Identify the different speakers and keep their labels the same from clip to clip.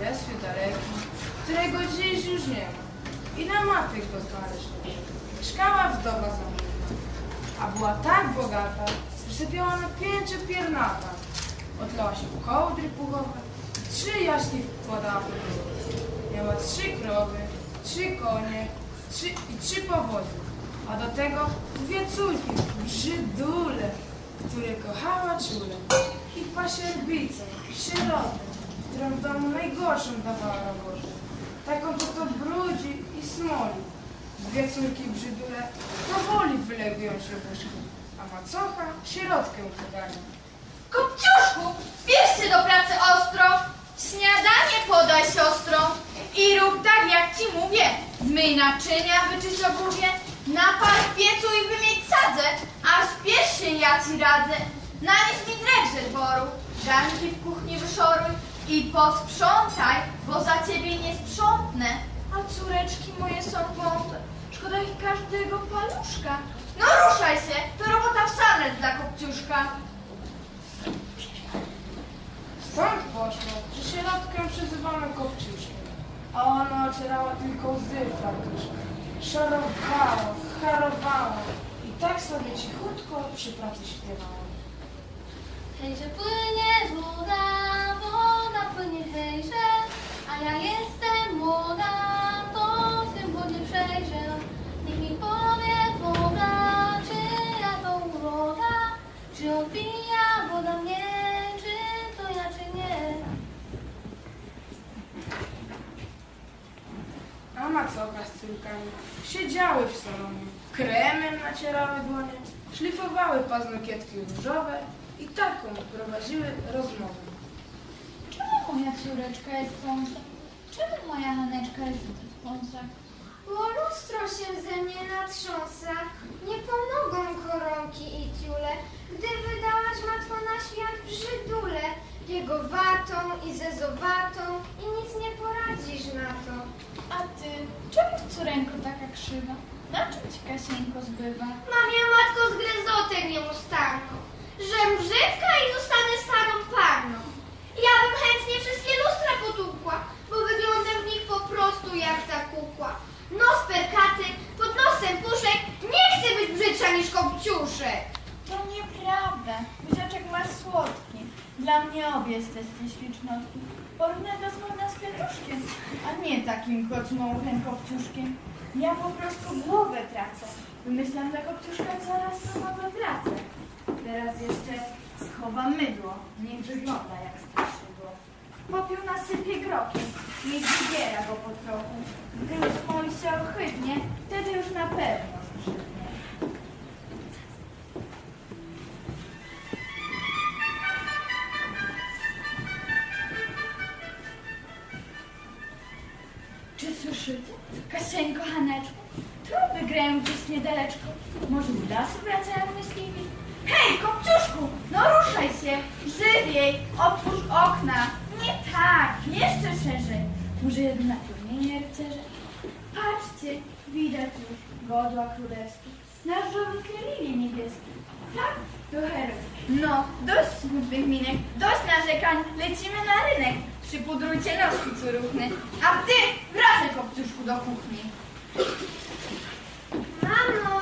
Speaker 1: królestwie dalekim, którego dziś już nie ma i na mapie go znaleźć nie. Mieszkała wdowa zamętna, a była tak bogata, że sypiała na pięcie piernata. Odlała się kołdry puchowe, trzy jaśki wkładała pod. Miała trzy krowy, trzy konie trzy, i trzy powozy, a do tego dwie córki, brzydule, które kochała czule i pasierbicę, sierotę, którą w domu najgorszą dawała robotę. Taką, co to brudzi i smoli. Dwie córki brzydule powoli wylegują się w łóżku, a macocha sierotkę pogania.
Speaker 2: Kopciuszku, bierz się do pracy ostro, śniadanie podaj siostro i rób tak jak ci mówię. Zmyj naczynia, wyczyść obuwie, napal piecu i wymieć sadzę, a spiesz się ja ci radzę. Nanieś mi drewże dworu, garnki w kuchni wyszoruj i posprzątaj, bo za ciebie nie sprzątnę. A córeczki moje są wąte, szkoda ich każdego paluszka. No ruszaj się, to robota w sarnet dla kopciuszka.
Speaker 1: Stąd poszło, że sierotkę przyzywamy kopciuszkiem, a ona ocierała tylko łzy fartuszkiem. Szorowała, harowała i tak sobie cichutko przy pracy śpiewała.
Speaker 3: Hejże płynie woda, płynie hejże, a ja jestem młoda, to w tym wodzie przejrzę. Niech mi powie woda, czy ja to uroda, czy odbija woda mnie, czy to ja, czy nie.
Speaker 1: A macocha z córkami siedziały w salonie, kremem nacierały dłonie, szlifowały paznokietki różowe i taką prowadziły rozmowę.
Speaker 3: Moja córeczka jest wąsa? Czemu moja Haneczka jest wąsa?
Speaker 4: Bo lustro się ze mnie natrząsa, nie pomogą koronki i tiule, gdy wydałaś matko na świat brzydule, jego watą i zezowatą i nic nie poradzisz na to.
Speaker 3: A ty, czemu córeńko taka krzywa? Na czym ci Kasieńko zbywa?
Speaker 4: Mam ja matko z gryzotek nieustanną, żem brzydka i zostanę starą panną. Ja bym chętnie wszystkie lustra potłukła, bo wyglądam w nich po prostu jak ta kukła. Nos perkaty, pod nosem puszek, nie chcę być brzydsza niż kopciuszek.
Speaker 5: To nieprawda. Buziaczek masz słodki. Dla mnie obie jesteście ślicznotki. Porównego słowna z kwiatuszkiem, a nie takim kocmołchem kopciuszkiem. Ja po prostu głowę tracę. Wymyślam dla kopciuszka coraz to nowe prace. Teraz jeszcze schowam mydło. Niech wygląda jak straszydło. Popiół nasypie grokiem. Niech wybiera go po trochu. Gdy już smoli się ohydnie, wtedy już na pewno zbrzydnie. Czy słyszycie? Kasieńko, Haneczko? Truby grają gdzieś niedaleczko. Może z lasu wracają myśliwi? Hej, kopciuszku, no ruszaj się! Żywiej, otwórz okna! Nie tak, jeszcze szerzej. Może jednak turnieje rycerze? Patrzcie, widać już godła królewskie. Nasz żołnierz lilii niebieski. Tak, to herod. No, dość smutnych minek, dość narzekań, lecimy na rynek. Przypudrujcie noski, curuchny. A ty, wracaj kopciuszku do kuchni.
Speaker 4: Mamo,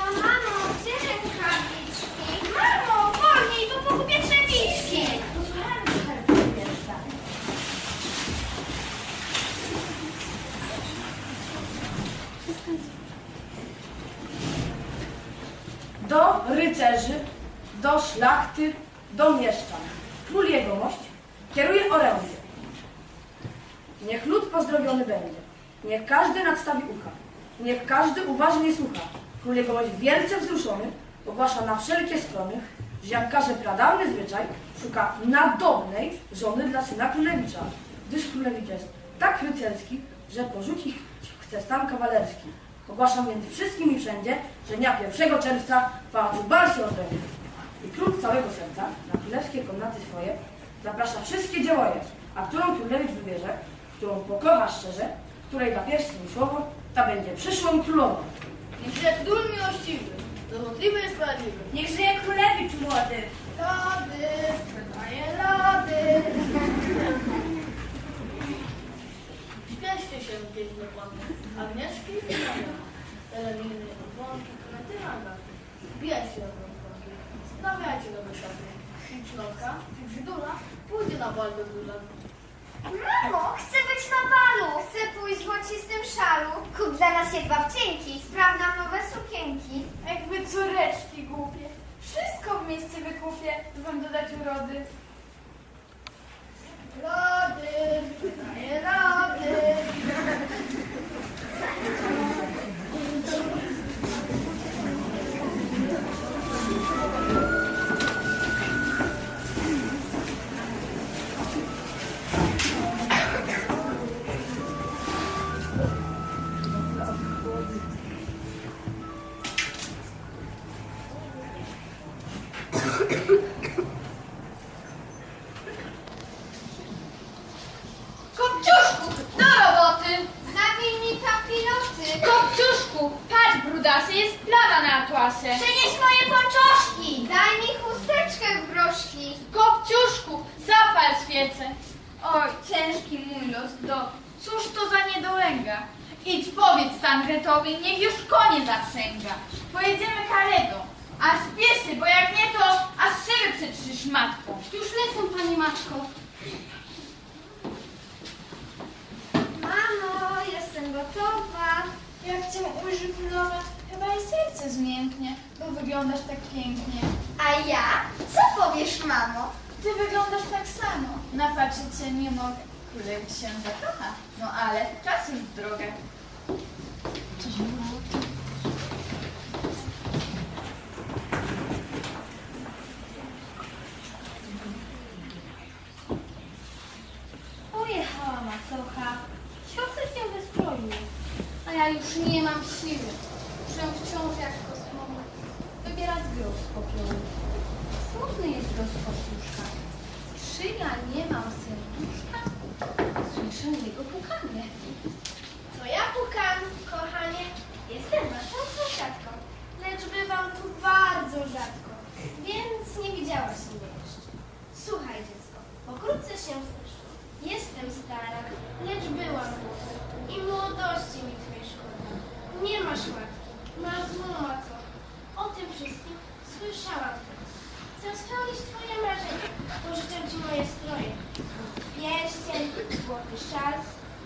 Speaker 6: do rycerzy, do szlachty, do mieszczan. Król jegomość kieruje orędzie. Niech lud pozdrowiony będzie. Niech każdy nadstawi ucha. Niech każdy uważnie słucha. Król jegomość wielce wzruszony ogłasza na wszelkie strony, że jak każe pradawny zwyczaj, szuka nadobnej żony dla syna królewicza, gdyż królewicz jest tak rycerski, że porzucić chce stan kawalerski. Ogłaszam więc wszystkim i wszędzie, że dnia 1 czerwca w pałacu bal się odbędzie. I król z całego serca na królewskie komnaty swoje zaprasza wszystkie dziełoje, a którą królewicz wybierze, którą pokocha szczerze, której da pierwsze słowo, ta będzie przyszłą królową.
Speaker 2: Niech żyje król miłościwy, dobrotliwy i sprawiedliwy.
Speaker 5: Niech żyje królewicz młody.
Speaker 4: robimy obłąki,
Speaker 2: komentywana. Wbijajcie do obłąki, stawiajcie do wysoki. Pięciotka, pięciodura, pójdzie na bal do góry.
Speaker 7: Mamo, chcę być na balu! Chcę pójść w złocistym szalu. Kup dla nas jedwabcienki, spraw nam nowe sukienki.
Speaker 2: Jakby córeczki głupie. Wszystko w mieście wykupię, by wam dodać urody.
Speaker 5: Rody, daję rody. Jest plaga na atłasie.
Speaker 7: Przynieś moje pończoszki. Daj mi chusteczkę w groszki.
Speaker 5: Kopciuszku, zapal świecę. Oj, ciężki mój los, do. Cóż to za niedołęga? Idź powiedz Tankretowi, niech już konie zaprzęga. Pojedziemy karetą. A spiesz się, bo jak nie to, aż szyby przetrzysz matką.
Speaker 3: Już lecę, pani matko.
Speaker 7: Mamo, jestem gotowa.
Speaker 5: Jak cię ujrzy królowa, chyba i serce zmięknie, bo wyglądasz tak pięknie.
Speaker 7: A ja? Co powiesz, mamo?
Speaker 5: Ty wyglądasz tak samo. Napatrzeć się nie mogę. Królewicz się zakocha. No ale czas już w drogę.
Speaker 3: Pojechała macocha. Siostry się wystroiły. A ja już nie mam siły. Wciąż jak kosmowa wybierać groch z popiołu. Smutny jest los Kostiuszka. Czy ja nie mam serduszka? Słyszę jego pukanie.
Speaker 7: To ja pukam, kochanie. Jestem waszą sąsiadką, lecz bywam tu bardzo rzadko, więc nie widziałaś mnie jeszcze. Słuchaj, dziecko, pokrótce się słyszę. Jestem stara, lecz byłam młoda i młodości mi twojej szkoda. Nie masz matki, masz złą maco. O tym wszystkim słyszałam. Chcę spełnić twoje marzenia, pożyczę ci Pierścień, złoty szal,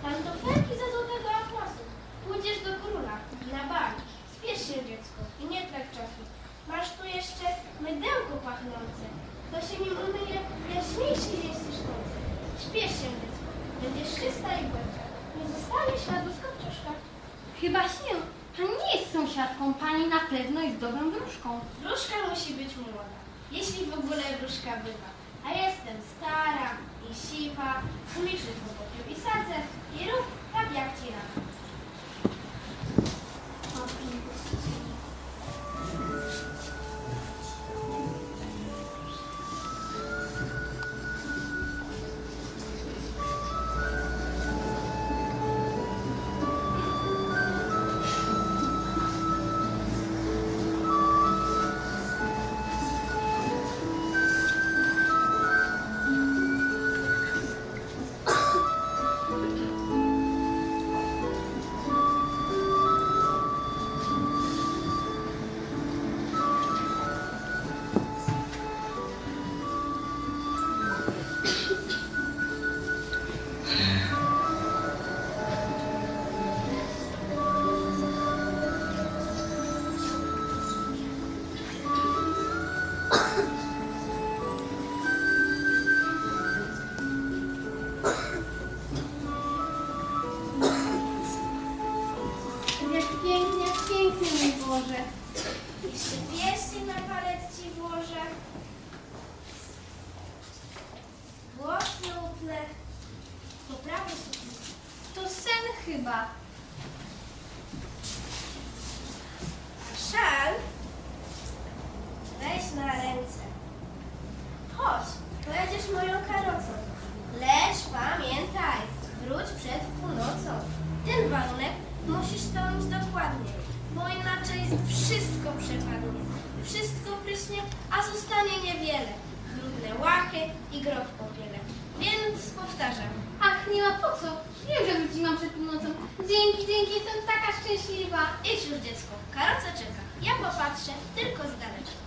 Speaker 7: pantofelki ze złotego atłasu. Pójdziesz do króla na bal. Spiesz się dziecko i nie trać czasu. Masz tu jeszcze mydełko pachnące. To się nim umyje jaśniejszy jest niż słońce. Śpiesz się dziecko, będziesz czysta i błęka. Nie zostanie śladu z kopciuszka.
Speaker 3: Chyba się. Pani nie jest sąsiadką. Pani na pewno jest dobrą wróżką.
Speaker 7: Wróżka musi być młoda, jeśli w ogóle wróżka bywa. A jestem stara i siwa, zmniejszy to popiół i sadzę i rób tak jak ci radzę.
Speaker 3: Pięknie, pięknie, mój Boże.
Speaker 7: Jeszcze pierścień na palec ci włożę. Włosy utlę. Poprawię sobie.
Speaker 3: To sen chyba.
Speaker 7: A szal
Speaker 3: po co. Wiem, że wróciłam przed północą. Dzięki, dzięki, jestem taka szczęśliwa.
Speaker 7: idź już dziecko, karoca czeka. Ja popatrzę tylko z daleka.